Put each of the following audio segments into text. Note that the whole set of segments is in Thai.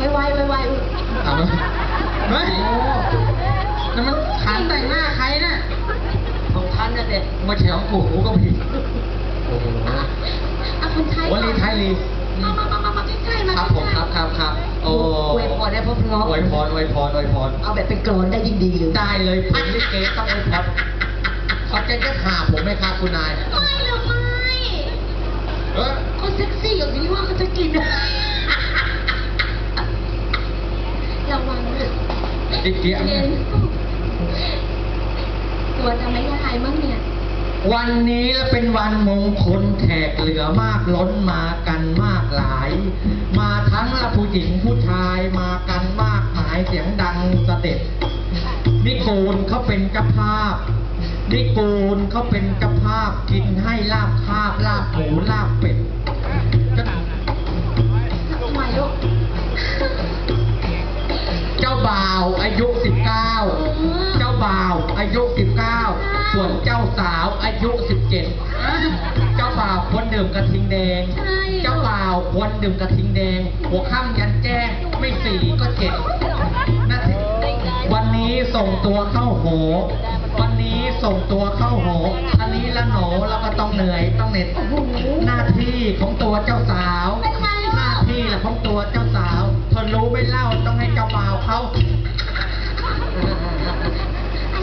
ไวไวไวไวเอาเลยเฮ้ยนั่นมันขานแต่งหน้าใครน่ะของท่านน่ะเด็กมาแฉของกูกูก็ผิดโอ้โหเอาคนไทยวันลีไทยลี มามามามามาใกล้ๆมาครับผมครับครับครับโอ้อวยพรได้เพราะเพราะอวยพรอวยพรอวยพรเอาแบบเป็นกรอนได้ยิ่งดีเลยได้เลยผมลิเกต้องอวยพรขอใจจะถามผมไหมครับคุณนาย ไม่หรอกไม่เออเขาเซ็กซี่อย่างนี้ว่าเขาจะกินระวังเลย ลิ เกเย็นตัวจะไม่ได้มั้งเนี่ย วันนี้เป็นวันมงคลแขกเหลือมากล้นมากันมากหลาย มาทั้งผู้หญิงผู้ชายมากันมากหมายเสียงดังเสด็จนิกูลเขาเป็นเจ้าภาพนิกูลเขาเป็นเจ้าภาพกินให้ลาบคาบลาบหมูลาบเป็ด บ่าวอายุ 19 เจ้าบ่าวอายุ 19 ส่วนเจ้าสาวอายุ 17 เจ้าบ่าวควรดื่มกระทิงแดง ใช่ เจ้าบ่าวควรดื่มกระทิงแดง หัวค่ำยันแจ้งไม่สี่ก็เจ็ดนาทีวันนี้ส่งตัวเข้าโห วันนี้ส่งตัวเข้าโหอันนี้ละหนอแล้วก็ต้องเหนื่อยต้องเหน็ดโอ้โหหน้าที่ของตัวเจ้าสาวเป็นไงหน้าที่แหละของตัวเจ้าสาวเธอรู้ไม่เล่าต้องให้ เจ้าบ่าว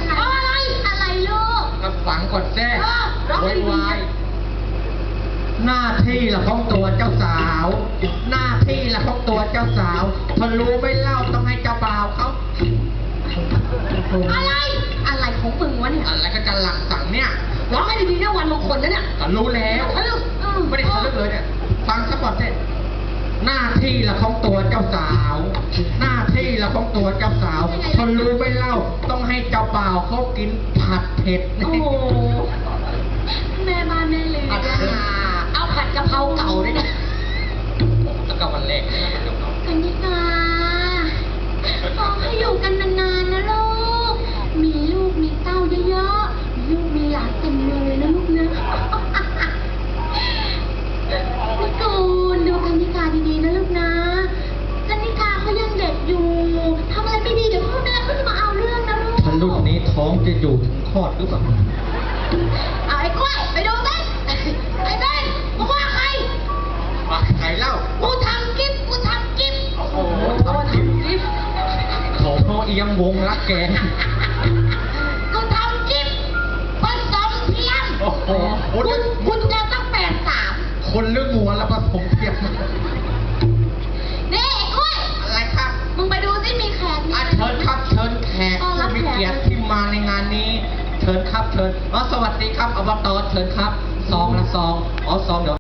เขาอะไร อะไรลูก กับฝังกดแท้เออร้องไว้ดีๆไว้หน้าที่แหละของตัวเจ้าสาว หน้าที่แหละของตัวเจ้าสาวเธอรู้ไม่เล่าต้องให้เจ้าบ่าวเขาอะไร อะไรของมึงวะเนี่ยอะไรก็จะหลังสั่งเนี่ยร้องให้ดีๆนะวันมงคลนะเนี่ยก็รู้แล้วเออเออไม่ได้ทะลึกเลยเนี่ย ฟังซะก่อนเถอะ หน้าที่ละของตัวเจ้าสาว หน้าที่ละของตัวเจ้าสาวคนรู้ไม่เล่าต้องให้เจ้าบ่าวเขากินผัดเผ็ดโอ้โหแม่บ้านแม่เลยผัดเผ็ดเอาผัดกะเพราเก่าด้วยนะแล้วก็วันแรกนะกันนิกาขอให้อยู่กันนาน องจะอยู่ถึงคลอดหรือเปล่าเอาไอ้กล้วยไปดูสิไอ้เบนมึงว่าใครมาใครเล่ากูทำกิฟกูทำกิฟโอ้โหทำกิฟต์โถโนเอียงวงรักแกกูทำกิฟผสมเทียมโอ้โหคุ งานนี้เชิญครับเชิญอ๋อสวัสดีครับอบตเชิญครับซองละซองอ๋อซองเดี๋ยว